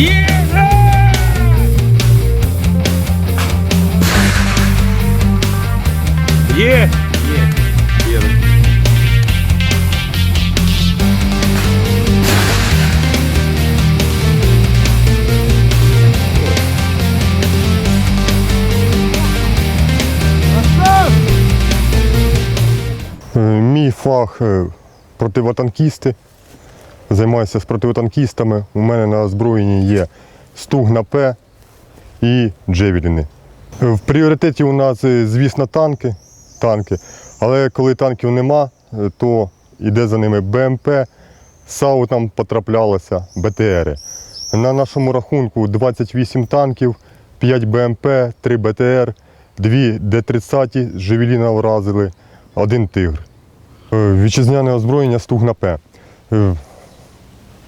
Є! Є! Мій фах е, противотанкісти. Займаюся з противотанкістами. У мене на озброєнні є стугна П і джевеліни. В пріоритеті у нас, е, звісно, танки, танки. Але коли танків нема, е, то йде за ними БМП, САУ там потраплялося, БТРи. На нашому рахунку 28 танків, 5 БМП, 3 БТР, 2 Д-30 з Жевеліна вразили, один тигр. Е, Вітчизняне озброєння стугна П.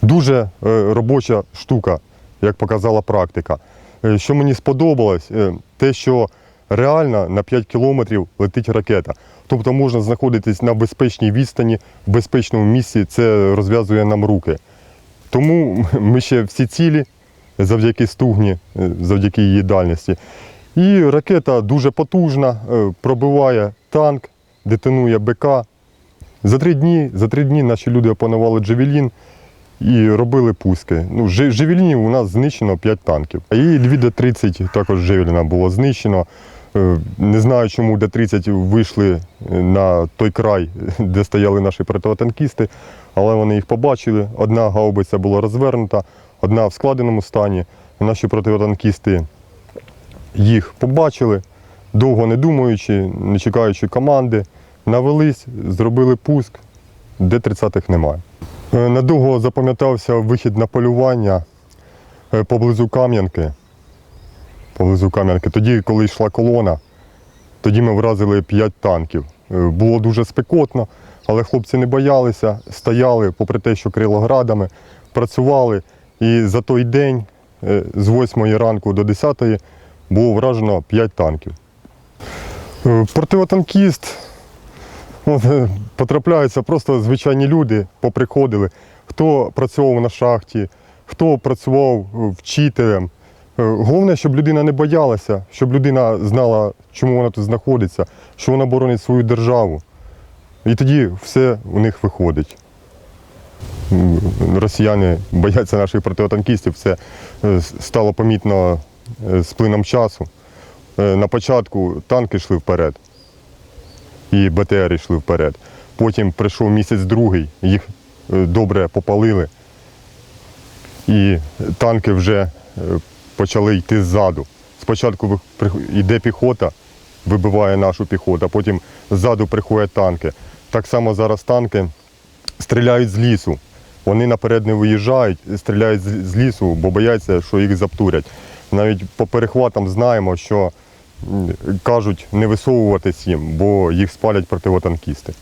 Дуже е, робоча штука, як показала практика. Е, Що мені сподобалось, е, те, що реально на 5 кілометрів летить ракета. Тобто можна знаходитись на безпечній відстані, в безпечному місці, це розв'язує нам руки. Тому ми ще всі цілі завдяки стугні, завдяки її дальності. І ракета дуже потужна, пробиває танк, детонує БК. За три дні, за три дні наші люди опанували Джавелін і робили пуски. Ну, Же- у нас знищено 5 танків. І 2 Д-30 також Джавеліна було знищено. Е, Не знаю, чому Д-30 вийшли е, на той край, де стояли наші противотанкісти, але вони їх побачили. Одна гаубиця була розвернута, одна в складеному стані. Наші противотанкісти їх побачили, довго не думаючи, не чекаючи команди, навелись, зробили пуск, де 30-х немає. Е, Надовго запам'ятався вихід на полювання е, поблизу Кам'янки. Поблизу Кам'янки. Тоді, коли йшла колона, тоді ми вразили 5 танків. Е, Було дуже спекотно, але хлопці не боялися, стояли, попри те, що крило градами, працювали. І за той день з 8 ранку до 10 було вражено 5 танків. Противотанкіст от, потрапляються просто звичайні люди, поприходили. Хто працював на шахті, хто працював е, вчителем. Е, Головне, щоб людина не боялася, щоб людина знала, чому вона тут знаходиться, що вона боронить свою державу. І тоді все у них виходить. Росіяни бояться наших противотанкістів, це е, стало помітно з плином часу. На початку танки йшли вперед, і БТР йшли вперед. Потім прийшов місяць другий, їх е, добре попалили, і танки вже е, почали йти ззаду. Спочатку йде піхота, вибиває нашу піхоту, а потім ззаду приходять танки. Так само зараз танки стріляють з лісу. Вони наперед не виїжджають, стріляють з лісу, бо бояться, що їх заптурять. Навіть по перехватам знаємо, що кажуть не висовуватись їм, бо їх спалять противотанкісти.